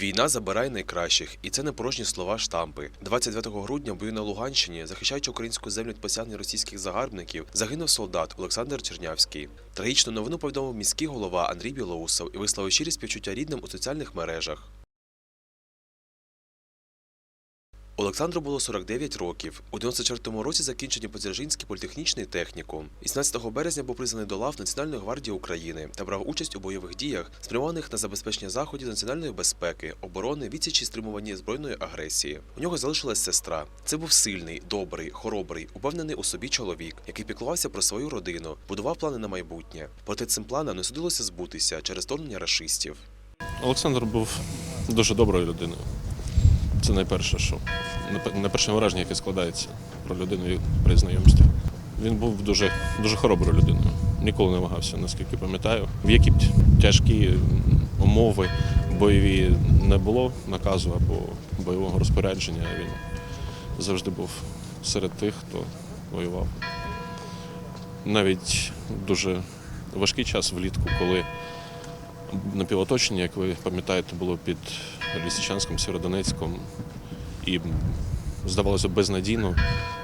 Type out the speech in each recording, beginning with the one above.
Війна забирає найкращих, і це не порожні слова штампи. 29 грудня в бою на Луганщині, захищаючи українську землю від посягнень російських загарбників, загинув солдат Олександр Чернявський. Трагічну новину повідомив міський голова Андрій Білоусов і висловив щирі співчуття рідним у соціальних мережах. Олександру було 49 років. У 94-му році закінчив Дніпродзержинський політехнічний технікум. 18 березня був признаний до лав Національної гвардії України та брав участь у бойових діях, спрямованих на забезпечення заходів національної безпеки, оборони, відсічі стримуванні збройної агресії. У нього залишилась сестра. Це був сильний, добрий, хоробрий, упевнений у собі чоловік, який піклувався про свою родину, будував плани на майбутнє. Проте цим планам не судилося збутися через вторгнення рашистів. Олександр був дуже доброю людиною. Це найперше, що найпе- найперше враження, яке складається про людину при знайомстві. Він був дуже, дуже хороброю людиною. Ніколи не вагався, наскільки пам'ятаю. В які б тяжкі умови бойові не було наказу або бойового розпорядження, він завжди був серед тих, хто воював. Навіть дуже важкий час влітку, коли напівоточення, як ви пам'ятаєте, було під Лисичанськом, Сєвєродонецьком. І здавалося безнадійно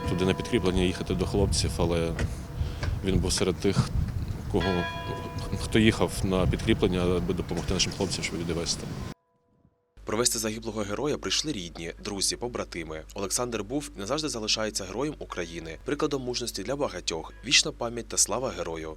туди на підкріплення їхати до хлопців, але він був серед тих, кого хто їхав на підкріплення, аби допомогти нашим хлопцям, щоб відвести. Провести загиблого героя прийшли рідні, друзі, побратими. Олександр був і назавжди залишається героєм України, прикладом мужності для багатьох. Вічна пам'ять та слава герою.